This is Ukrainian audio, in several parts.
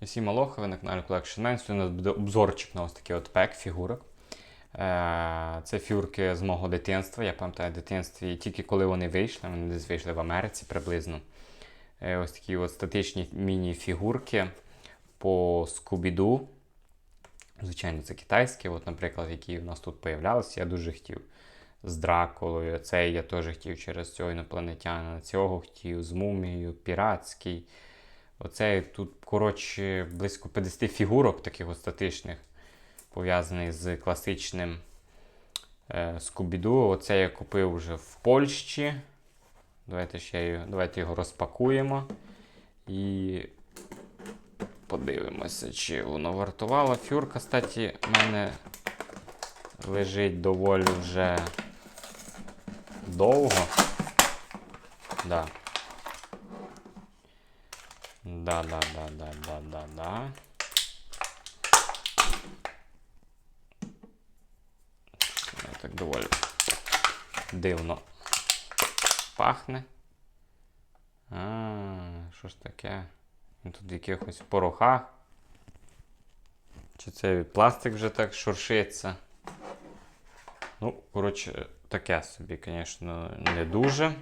І всім на каналі Collection Man. Сьогодні у нас буде обзорчик на ось такий от пек фігурок. Е, Це фігурки з мого дитинства. Я пам'ятаю в дитинстві, тільки коли вони вийшли, вони десь вийшли в Америці приблизно. Е, Ось такі от статичні міні-фігурки по Скубіду. Звичайно, це китайські, от, наприклад, які у нас тут появлялися, я дуже хотів. З Дракулою, цей я теж хотів через цього інопланетянина, цього хотів, з мумією, піратський. Оце тут, коротше, близько 50 фігурок таких от статичних, пов'язаних з класичним е, Скубіду. Оце я купив вже в Польщі. Давайте ще давайте його розпакуємо. І подивимося, чи воно вартувало. Фюрка, кстати, в мене лежить доволі вже довго. Да. Да, да, да, да, да, да, да. Так доволі дивно пахне. А, що ж таке? Він Тут в якихось порохах. Чи це пластик вже так шуршиться? Ну, коротше, таке собі, звісно, не дуже.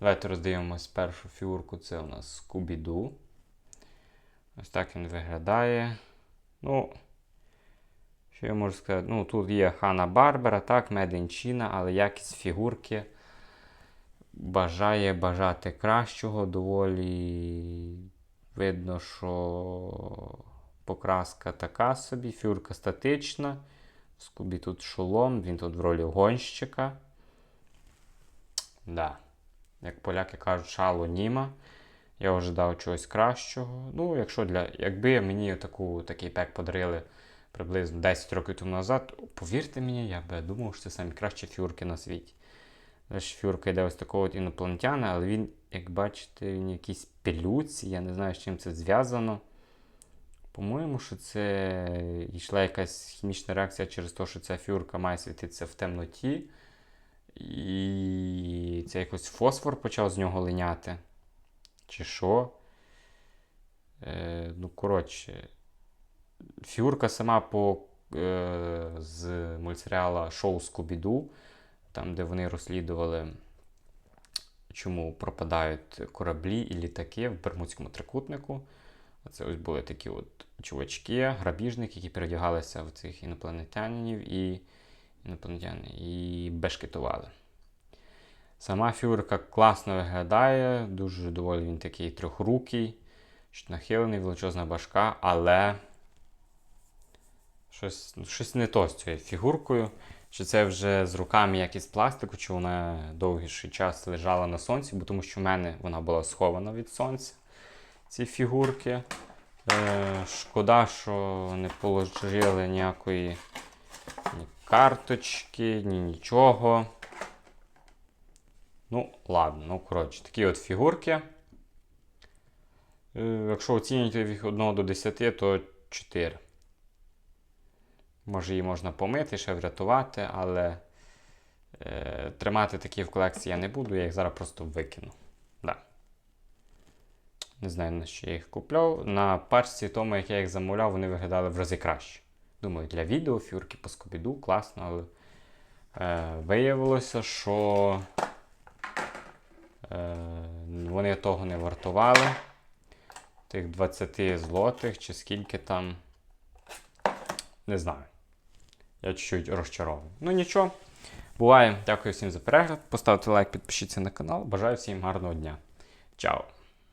Давайте роздивимось першу фігурку. Це у нас Скубіду. Ось так він виглядає. Ну, що я можу сказати? Ну, тут є Хана Барбера, так, China, але якість фігурки бажає бажати кращого. Доволі видно, що покраска така собі, фігурка статична. Скубі тут шолом, він тут в ролі гонщика. Да. Як поляки кажуть, шало німа. Я ожидав чогось кращого. Ну, якщо для, якби мені таку, такий пек подарили приблизно 10 років тому назад, повірте мені, я би думав, що це самі фюрки на світі. Фюрка йде ось такого от інопланетяна, але він, як бачите, він якийсь пилюці, я не знаю, з чим це зв'язано. По-моєму, що це йшла якась хімічна реакція через те, що ця фюрка має світитися в темноті. І це якось фосфор почав з нього линяти. Чи що? Е, ну, коротше, фігурка сама по, е, з мультсеріала Шоу Скубіду, там, де вони розслідували, чому пропадають кораблі і літаки в Бермудському трикутнику. Це ось були такі от чувачки, грабіжники, які передягалися в цих інопланетянів і інопланетяни і бешкетували. Сама фігурка класно виглядає, дуже доволі він такий трьохрукий, нахилений, величезна башка, але щось, ну, щось не то з цією фігуркою. Чи це вже з руками як із пластику, чи вона довгіший час лежала на сонці, бо тому що в мене вона була схована від сонця, ці фігурки. Е, шкода, що не положили ніякої ні карточки, ні нічого. Ну, ладно, ну коротше, такі от фігурки. Е, якщо оцінювати від 1 до 10, то 4. Може, її можна помити, ще врятувати, але е, тримати такі в колекції я не буду, я їх зараз просто викину. Да. Не знаю, на що я їх купляв. На пачці тому, як я їх замовляв, вони виглядали в рази краще. Думаю, для відео фігурки по скобіду класно, але е, виявилося, що вони того не вартували. Тих 20 злотих чи скільки там. Не знаю. Я чуть-чуть розчарований. Ну нічого. Буває. Дякую всім за перегляд. Поставте лайк, підпишіться на канал. Бажаю всім гарного дня. Чао!